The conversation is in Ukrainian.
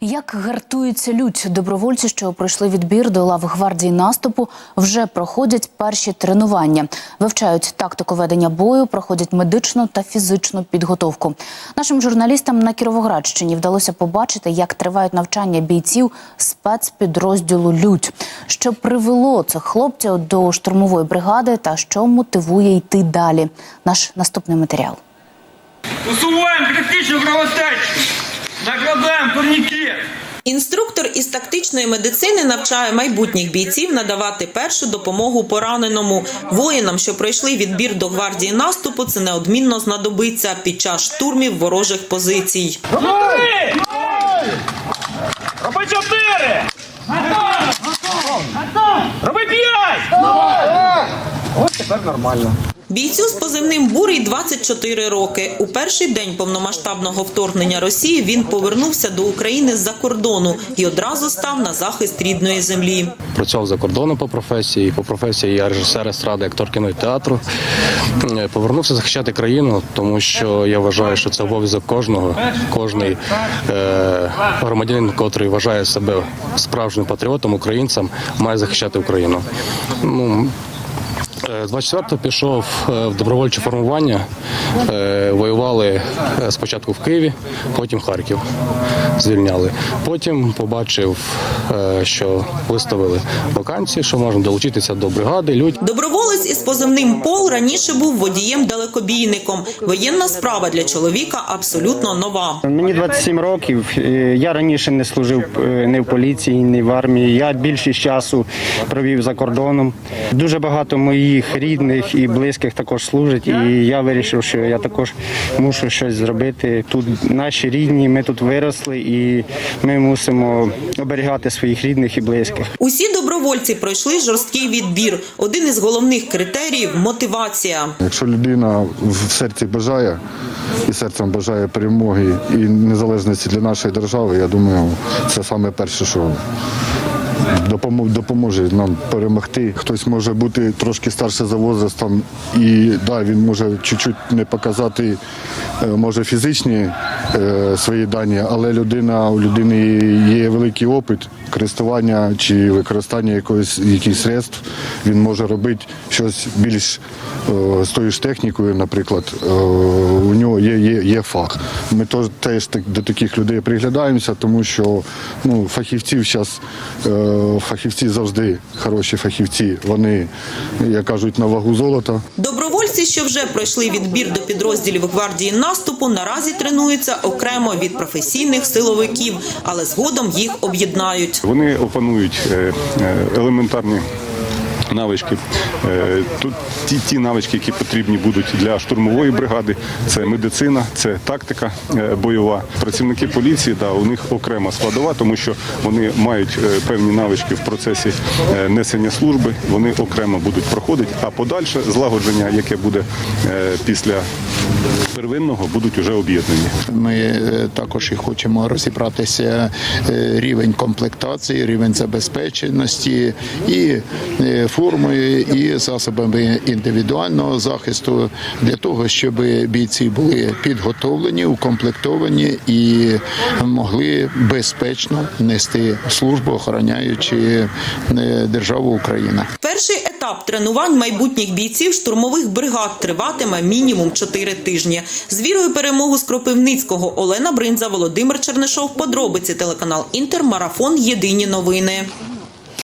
Як гартується лють, добровольці, що пройшли відбір до лав гвардії наступу, вже проходять перші тренування, вивчають тактику ведення бою, проходять медичну та фізичну підготовку. Нашим журналістам на Кіровоградщині вдалося побачити, як тривають навчання бійців спецпідрозділу Лють, що привело цих хлопців до штурмової бригади та що мотивує йти далі. Наш наступний матеріал. Усуваємо критичну кровотечу. Накладаємо турнікет. Інструктор із тактичної медицини навчає майбутніх бійців надавати першу допомогу пораненому. Воїнам, що пройшли відбір до гвардії наступу, це неодмінно знадобиться під час штурмів ворожих позицій. Роби три! Роби чотири! Роби п'ять! Бійцю з позивним Бурий 24 роки. У перший день повномасштабного вторгнення Росії він повернувся до України з-за кордону і одразу став на захист рідної землі. Працював за кордоном по професії. По професії я режисер естради, актор кіно і театру. Е, Повернувся захищати країну, тому що я вважаю, що це обов'язок кожного. Кожний е, громадянин, котрий вважає себе справжнім патріотом, українцем, має захищати Україну. Ну, 24-го пішов е, в добровольче формування. Е, Воювали е, спочатку в Києві, потім Харків звільняли. Потім побачив, е, що виставили вакансії, що можна долучитися до бригади. Людь Доброволець із позивним Пол раніше був водієм-далекобійником. Воєнна справа для чоловіка абсолютно нова. Мені 27 років. Е, Я раніше не служив е, ні в поліції, ні в армії. Я більшість часу провів за кордоном. Дуже багато моїх рідних і близьких також служать. І я вирішив, що я також мушу щось зробити. Тут наші рідні, ми тут виросли, і ми мусимо оберігати своїх рідних і близьких. Усі добровольці пройшли жорсткий відбір. Один із головних критеріїв мотивація. Якщо людина в серці бажає і серцем бажає перемоги і незалежності для нашої держави, я думаю, це саме перше, що допоможе нам перемогти. Хтось може бути трошки старше за возрастом, і да, він може чуть-чуть не показати, е, може фізичні е, свої дані, але людина у людини є великий опит користування чи використання якогось якихось средств. Він може робити щось більш е, з тою ж технікою, наприклад, у нього є, є, є фах. Ми теж, теж до таких людей приглядаємося, тому що ну, фахівців зараз, фахівці завжди хороші фахівці. Вони, як кажуть, на вагу золота. Добровольці, що вже пройшли відбір до підрозділів гвардії наступу, наразі тренуються окремо від професійних силовиків, але згодом їх об'єднають. Вони опанують е, е, елементарні. Навички Е, тут ті, ті навички, які потрібні будуть для штурмової бригади, це медицина, це тактика е, бойова. Працівники поліції, да, у них окрема складова, тому що вони мають е, певні навички в процесі несення служби. Вони окремо будуть проходити, а подальше злагодження, яке буде після первинного, будуть уже об'єднані. Ми також і хочемо розібратися рівень комплектації, рівень забезпеченості і формою, і засобами індивідуального захисту для того, щоб бійці були підготовлені, укомплектовані і могли безпечно нести службу, охороняючи е, державу Україна. Перший етап тренувань майбутніх бійців штурмових бригад триватиме мінімум 4 тижні. З вірою перемогу з Кропивницького Олена Бринза, Володимир Чернишов. Подробиці телеканал Інтер. Марафон. Єдині новини.